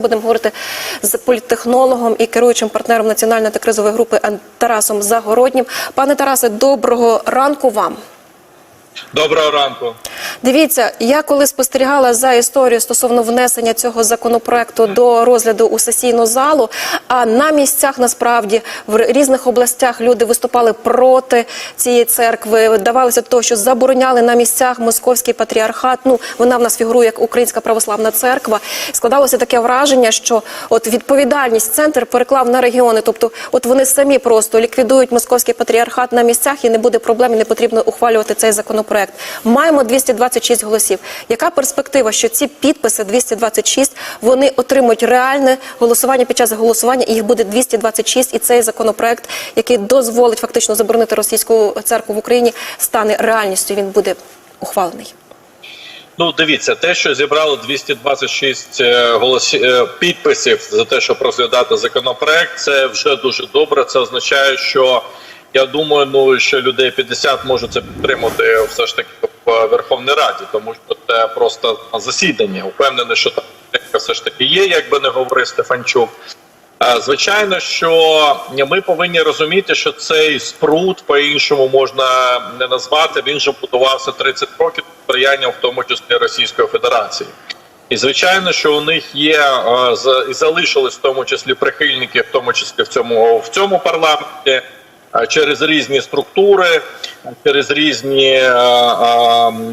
Будемо говорити з політтехнологом і керуючим партнером національної та кризової групи Тарасом Загороднім. Пане Тарасе, доброго ранку вам. Доброго ранку. Дивіться, я коли спостерігала за історією стосовно внесення цього законопроекту до розгляду у сесійну залу, а на місцях насправді в різних областях люди виступали проти цієї церкви, давалося того, що забороняли на місцях московський патріархат. Ну вона в нас фігурує як Українська православна церква. Складалося таке враження, що от відповідальність центр переклав на регіони, тобто, от вони самі просто ліквідують московський патріархат на місцях, і не буде проблем, і не потрібно ухвалювати цей законопроект. Маємо 226 голосів. Яка перспектива, що ці підписи 226, вони отримують реальне голосування під час голосування, і їх буде 226, і цей законопроект, який дозволить фактично заборонити російську церкву в Україні, стане реальністю. Він буде ухвалений. Ну, дивіться, те, що зібрало 226 е, голосі... е, підписів за те, щоб розглядати законопроект, це вже дуже добре. Це означає, що я думаю, ну що людей 50 можуть це підтримати все ж таки в Верховній Раді, тому що це просто засідання. Упевнений, що там все ж таки є, як би не говорив Стефанчук. Е, Звичайно, що ми повинні розуміти, що цей спрут по-іншому можна не назвати. Він же будувався 30 років сприяння, в тому числі Російської Федерації. І звичайно, що у них є е, і залишились в тому числі прихильники, в тому числі в цьому в цьому парламенті, е, через різні структури, через різні е,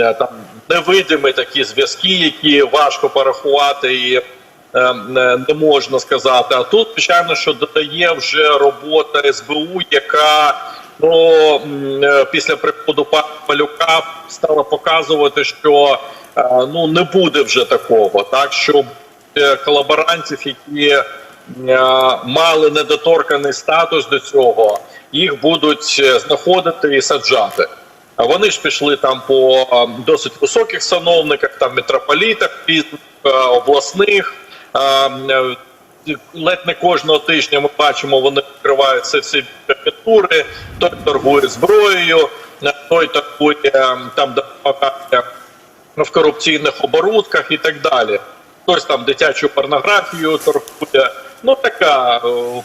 е, там невидимі такі зв'язки, які важко порахувати і е, не можна сказати. А тут, звичайно, що додає вже робота СБУ, яка ну, е, після приходу пана Малюка стала показувати, що е, ну не буде вже такого, так що е, колаборантів, які е, мали недоторканий статус до цього, їх будуть е, знаходити і саджати. А вони ж пішли там по е, досить високих сановниках, там митрополітах е, обласних. Е, е, Ледь не кожного тижня ми бачимо, вони відкриваються всі префектури, той торгує зброєю, е, той торгує е, там допомагає в корупційних оборудках і так далі. Хтось там дитячу порнографію торгує. Ну така е,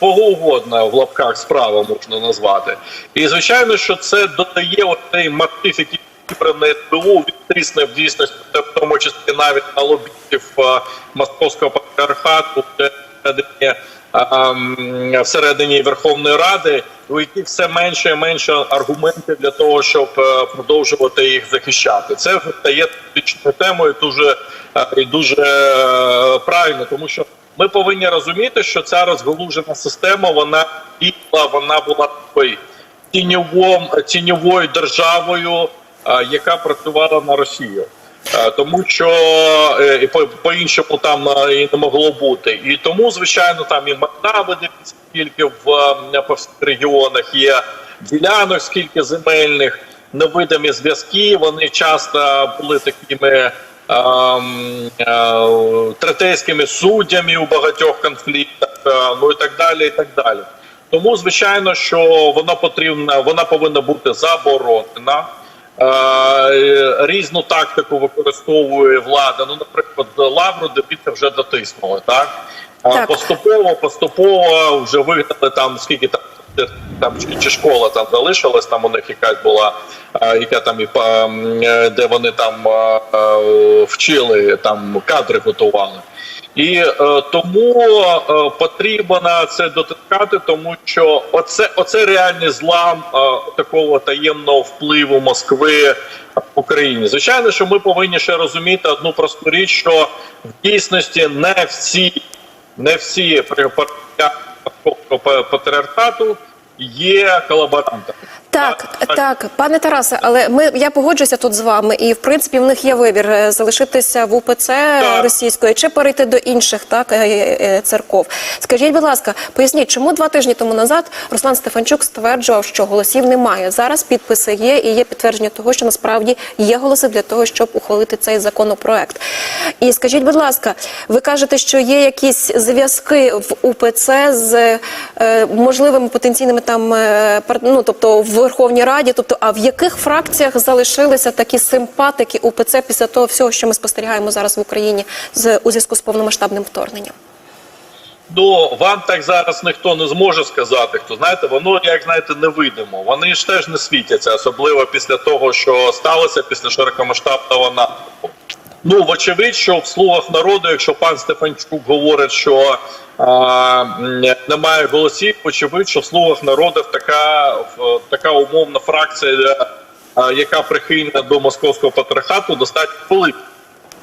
богоугодна в лапках справа можна назвати. І звичайно, що це додає от цей мотив, який зібраний СБУ, він тисне в дійсності, в тому числі навіть на лобістів е, московського патріархату всередині, всередині Верховної Ради, у яких все менше і менше аргументів для того, щоб е, продовжувати їх захищати. Це стає політичною темою дуже е, і дуже е, правильно, тому що ми повинні розуміти, що ця розгалужена система вона діяла, вона була такою тіньовом, тіньовою державою, яка працювала на Росію. Тому що е, і по, по іншому там і не могло бути, і тому звичайно там і видивиться скільки в по всіх регіонах є ділянок, скільки земельних, невидимі зв'язки. Вони часто були такими третейськими суддями у багатьох конфліктах, е, ну і так далі, і так далі. Тому звичайно, що вона потрібна, вона повинна бути заборонена. Е, Різну тактику використовує влада. Ну, наприклад, лавру дебіти вже дотиснули, так? Так. Поступово, поступово вже вигнали там скільки там. Там чи- школа там залишилась, там у них якась була, е, яка там і е, де вони там е, вчили, там кадри готували. І е, тому е, потрібно це дотискати, тому що оце, оце реальний злам е, такого таємного впливу Москви в Україні. Звичайно, що ми повинні ще розуміти одну просту річ, що в дійсності не всі, не всі при- патріархату є колаборантами. Так, так, пане Тарасе, але ми я погоджуюся тут з вами, і в принципі в них є вибір е, залишитися в УПЦ Так. російської чи перейти до інших так е, е, церков. Скажіть, будь ласка, поясніть, чому два тижні тому назад Руслан Стефанчук стверджував, що голосів немає. Зараз підписи є, і є підтвердження того, що насправді є голоси для того, щоб ухвалити цей законопроект. І скажіть, будь ласка, ви кажете, що є якісь зв'язки в УПЦ з е, можливими потенційними там е, ну, тобто в Верховній Раді, тобто, а в яких фракціях залишилися такі симпатики УПЦ після того всього, що ми спостерігаємо зараз в Україні з у зв'язку з повномасштабним вторгненням? Ну, вам так зараз ніхто не зможе сказати, хто знаєте, воно, як знаєте, невидимо. Вони ж теж не світяться, особливо після того, що сталося після широкомасштабного нападу. Ну, вочевидь, що в слугах народу, якщо пан Стефанчук говорить, що а, немає голосів, очевидь, що в слугах народу така, така умовна фракція, а, яка прихильна до московського патріархату, достатньо велика.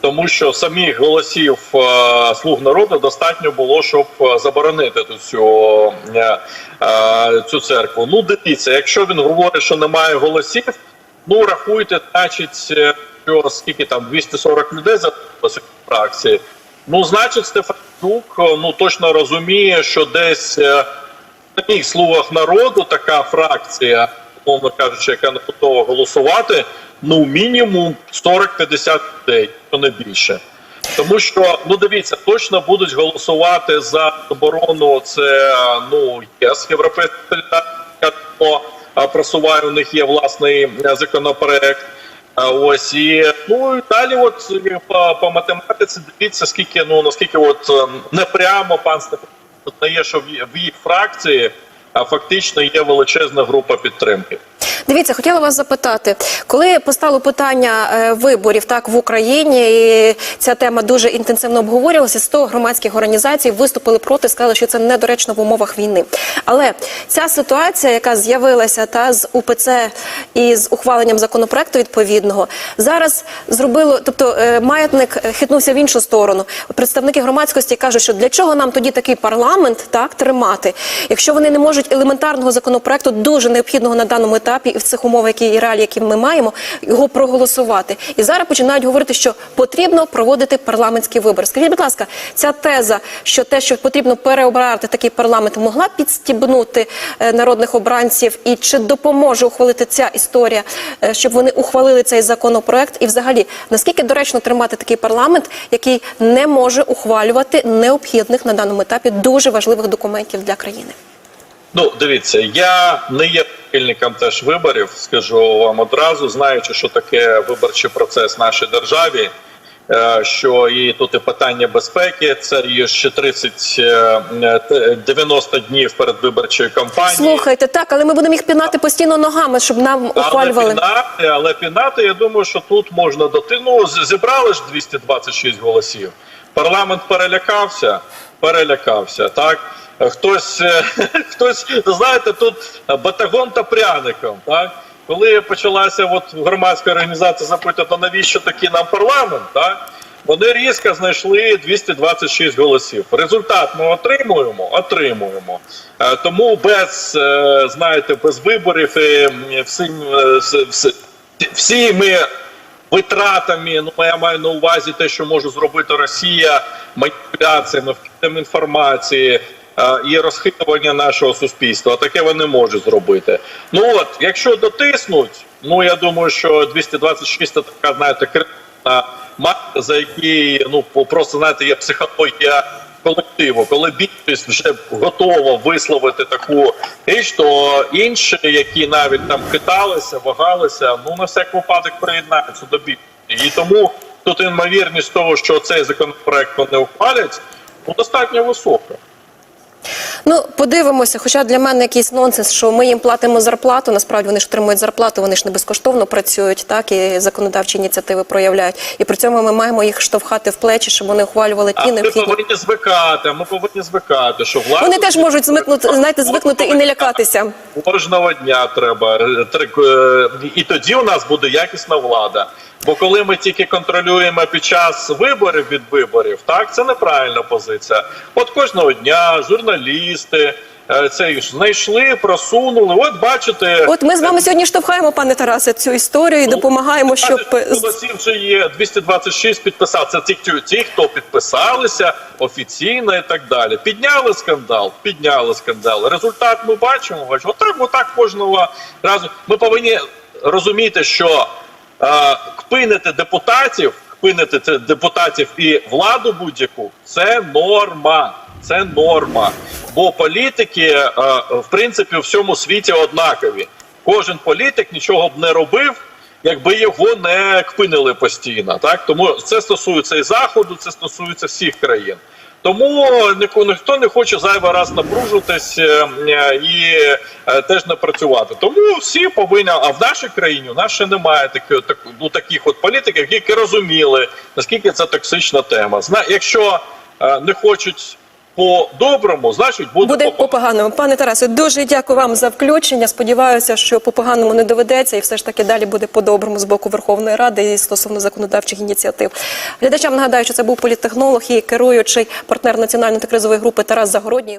Тому що самих голосів е, слуг народу достатньо було, щоб е, заборонити ту цю, е, е, цю церкву. Ну, дивіться, якщо він говорить, що немає голосів, ну рахуйте, значить, е, що скільки там 240 людей за фракції. Ну, значить, Стефанчук е, ну точно розуміє, що десь е, в самих слугах народу така фракція, умовно кажучи, яка не готова голосувати, ну мінімум 40-50 людей, то не більше. Тому що ну дивіться, точно будуть голосувати за заборону. Це ну ЄС європейська солідарність, просуває. У них є власний е, законопроект. Ось і ну і далі, от е, по, по математиці, дивіться, скільки ну наскільки от е, непрямо пан Стефан знає, що в їх фракції а фактично є величезна група підтримки. Дивіться, хотіла вас запитати, коли постало питання е, виборів так в Україні, і ця тема дуже інтенсивно обговорювалася, 100 громадських організацій виступили проти, сказали, що це недоречно в умовах війни. Але ця ситуація, яка з'явилася та з УПЦ і з ухваленням законопроекту відповідного, зараз зробило, тобто е, маятник хитнувся в іншу сторону. Представники громадськості кажуть, що для чого нам тоді такий парламент так тримати, якщо вони не можуть елементарного законопроекту, дуже необхідного на даному етапі і в цих умовах, які і реалії, які ми маємо, його проголосувати. І зараз починають говорити, що потрібно проводити парламентські вибори. Скажіть, будь ласка, ця теза, що те, що потрібно переобрати такий парламент, могла підстібнути е, народних обранців, і чи допоможе ухвалити ця історія, е, щоб вони ухвалили цей законопроект? І, взагалі, наскільки доречно тримати такий парламент, який не може ухвалювати необхідних на даному етапі дуже важливих документів для країни? Ну, дивіться, я не є прихильником теж виборів, скажу вам одразу, знаючи, що таке виборчий процес в нашій державі. е, Що і тут і питання безпеки, це є ще 30 е, е, 90 днів перед виборчою кампанією. Слухайте, так, але ми будемо їх пінати постійно ногами, щоб нам Але пінати, але пінати, я думаю, що тут можна доти. Ну, зібрали ж 226 голосів. Парламент перелякався, перелякався. Так хтось, е, хтось, знаєте, тут батагон та пряником. Так, коли почалася от громадська організація запитати, навіщо такий нам парламент, так. Вони різко знайшли 226 голосів. Результат ми отримуємо, отримуємо. Е, Тому без е, знаєте, без виборів і м, всім е, с- вс- всі ми витратами. Ну я маю на увазі те, що може зробити Росія, маніпуляціями, вкидом інформації. Е, І розхитування нашого суспільства, таке вони можуть зробити. Ну от, якщо дотиснуть, ну я думаю, що 226 це така, знаєте, критична маса, за які ну просто знаєте, є психологія колективу, коли більшість вже готова висловити таку річ, то інші, які навіть там хиталися, вагалися, ну на всяк випадок приєднаються до більшості. І тому тут ймовірність того, що цей законопроект вони ухвалять, ну достатньо висока. Ну, подивимося, хоча для мене якийсь нонсенс, що ми їм платимо зарплату. Насправді вони ж отримують зарплату, вони ж не безкоштовно працюють, так і законодавчі ініціативи проявляють. І при цьому ми маємо їх штовхати в плечі, щоб вони ухвалювали А ті ми повинні звикати. Ми повинні звикати, що влада Вони теж можуть звикнути, знаєте, звикнути і не лякатися. Кожного дня треба е, е, і тоді у нас буде якісна влада. Бо коли ми тільки контролюємо під час виборів від виборів, так це неправильна позиція. От кожного дня журналісти е, це знайшли, просунули. От бачите, От ми з вами сьогодні штовхаємо, пане Тарасе, цю історію і допомагаємо, щоб голосів вже є 226 підписав. Це ті, ті- ті, хто підписалися офіційно і так далі. Підняли скандал, підняли скандал. Результат ми бачимо. бачимо. Отак, отак кожного разу. Ми повинні розуміти, що е, кпинити депутатів, кпинити депутатів і владу будь-яку це норма. Це норма. Бо політики, е, в принципі, у всьому світі однакові. Кожен політик нічого б не робив, якби його не кпинили постійно. Так тому це стосується і заходу, це стосується всіх країн. Тому ніхто, не хоче зайвий раз напружитись е, е, і е, теж не працювати. Тому всі повинні. А в нашій країні у нас ще немає таких, так, ну, таких от політиків, які розуміли, наскільки це токсична тема. Зна, якщо не хочуть по-доброму, значить буде, Буде по по поганому. Пане Тарасе, дуже дякую вам за включення. Сподіваюся, що по поганому не доведеться, і все ж таки далі буде по-доброму з боку Верховної Ради і стосовно законодавчих ініціатив. Глядачам нагадаю, що це був політтехнолог і керуючий партнер національної та кризової групи Тарас Загородній.